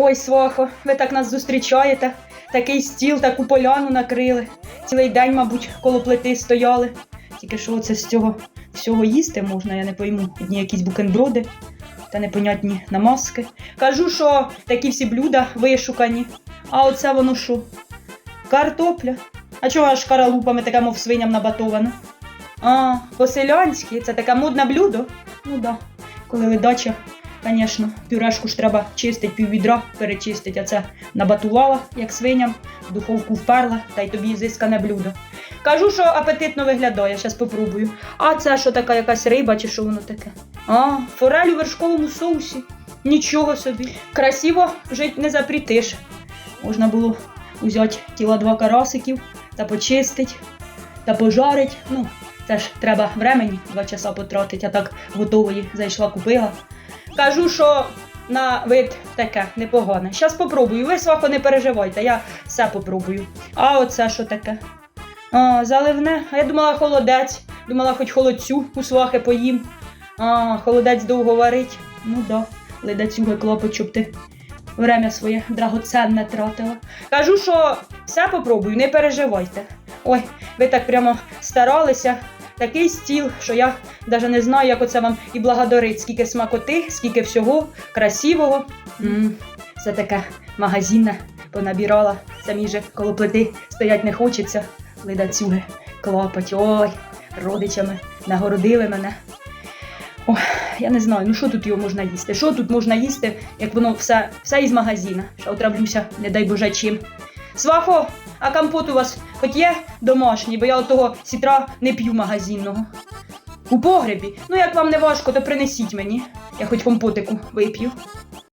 Ой, свахо, ви так нас зустрічаєте. Такий стіл, таку поляну накрили. Цілий день, мабуть, коло плити стояли. Тільки що це з цього всього їсти можна, я не пойму. Одні якісь букенброди та непонятні намазки. Кажу, що такі всі блюда вишукані. А оце воно що? Картопля. А чого аж каралупами таке, мов свиням набатовано? А, по-селянськи, це таке модне блюдо? Ну да. Коли ледача, звісно, пюрешку ж треба чистить, пів відра перечистить, а це набатувала, як свиням, в духовку вперла, та й тобі зискане блюдо. Кажу, що апетитно виглядає, зараз попробую. А це що така якась риба, чи що воно таке? А, форель у вершковому соусі. Нічого собі. Красиво жить не запрітиш. Можна було взяти тіла два карасиків та почистить, та пожарить. Ну, це ж треба времені, два часа потратити, а так готової зайшла, купила. Кажу, що на вид таке непогане. Щас попробую. Ви свахо не переживайте, я все попробую. А оце що таке? А, заливне. А я думала холодець. Думала, хоч холодцю у свахи поїм. А, холодець довго варить. Ну да, ледацюги клопоть, щоб ти время своє драгоценне тратила. Кажу, що все попробую, не переживайте. Ой, ви так прямо старалися. Такий стіл, що я навіть не знаю, як оце вам і благодарить, скільки смакоти, скільки всього красивого. м це таке магазинне понабирала. Самі же коло плити стоять не хочеться. Ледацюги клопоть. Ой, родичами нагородили мене. Ой, я не знаю, ну що тут його можна їсти? Що тут можна їсти, як воно все, все із магазина. Що отравлюся, не дай Боже чим. Свахо, а компот у вас хоч є домашній, бо я отого сітра не п'ю магазинного. У погребі. Ну як вам не важко, то принесіть мені. Я хоч компотику вип'ю.